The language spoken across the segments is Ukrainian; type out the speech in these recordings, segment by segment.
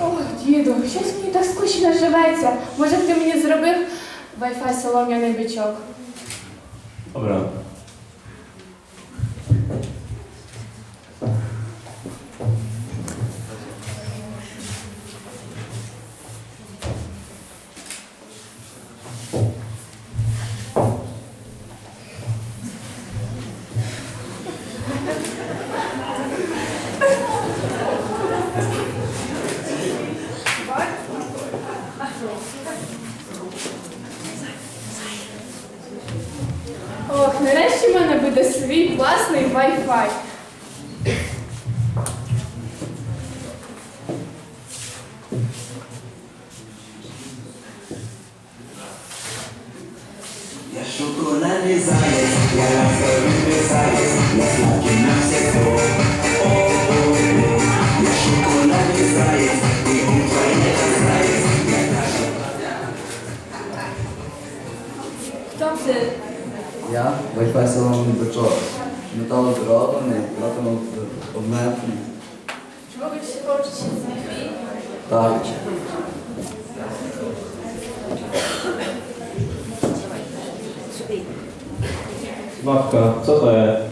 Ох, діду, щось мені так скучно живеться. Може ти мені зробив Wi-Fi солом'яний бичок? Dobra. Нарешті в мене буде свій власний Wi-Fi. Я шоколадный заяц, я Wi-Fi салонний бичок. Металодроблений, платимо обметний. Чого ви всі хочете Wi-Fi? Так. Babka, co to jest?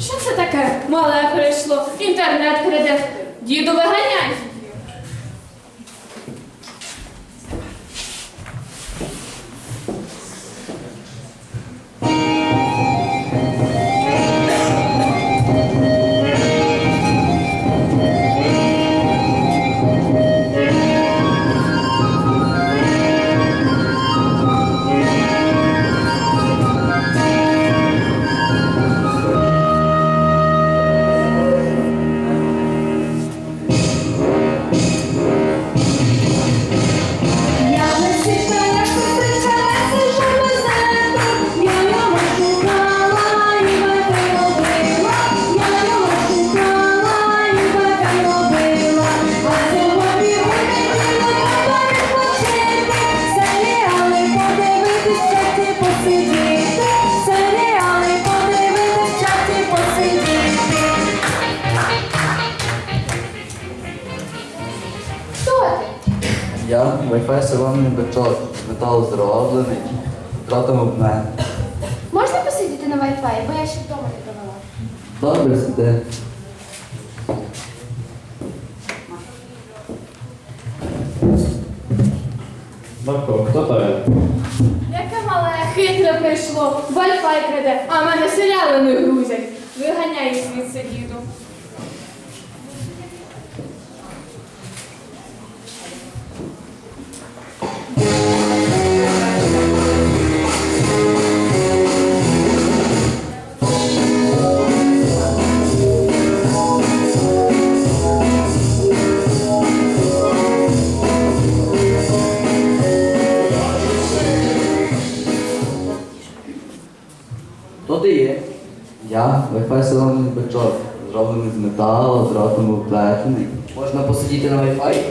Що це таке? Мале прийшло, інтернет краде. Діду виганяй. Я Wi-Fi салонний. Метал зроблений, платимо обмет. Можна посидіти на Wi-Fi, бо я ще вдома не довела. Добре сиди. Kto to jest? Яке мале хитре прийшло, Wi-Fi краде, а в мене серіали не грузять. Виганяй звідси, діду. Хто ти є? Я Wi-Fi салонний бичок. Зроблений з металу, дротом оплетений. Можна посидіти на Wi-Fi?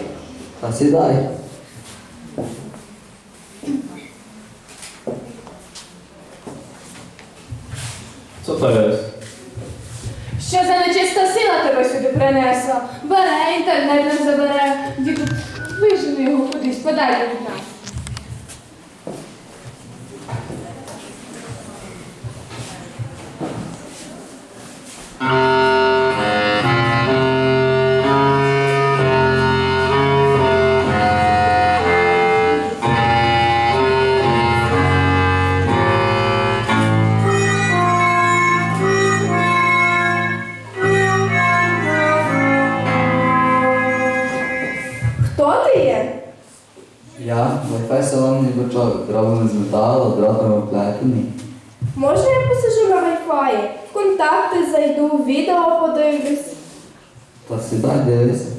Та сідай. Co to jest? Що за нечиста сила тебе сюди принесла? Бере, інтернет не забере. Діду, вижени його кудись, подалі від нас. Ja, zakaj se vam ni gočal? Grabo me zmetalo, dratom opleteni. Možno je poslužil na Wi-Fi. V kontakte zajdu, video podojim. Pa si daj 90.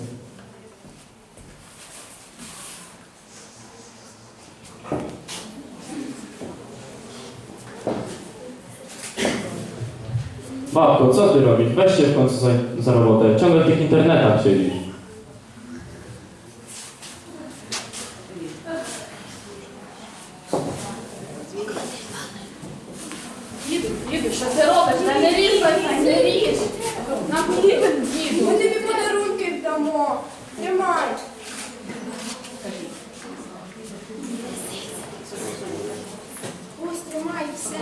Babko, co ty robisz? Weź się w końcu za, za robotę. Ciągle w tych internetach siedzisz. Діду, діду, що ти робиш? Та не ріж, не ріж. Нам потрібен діду. Ми тобі подарунки дамо. Тримай. Ось тримай все.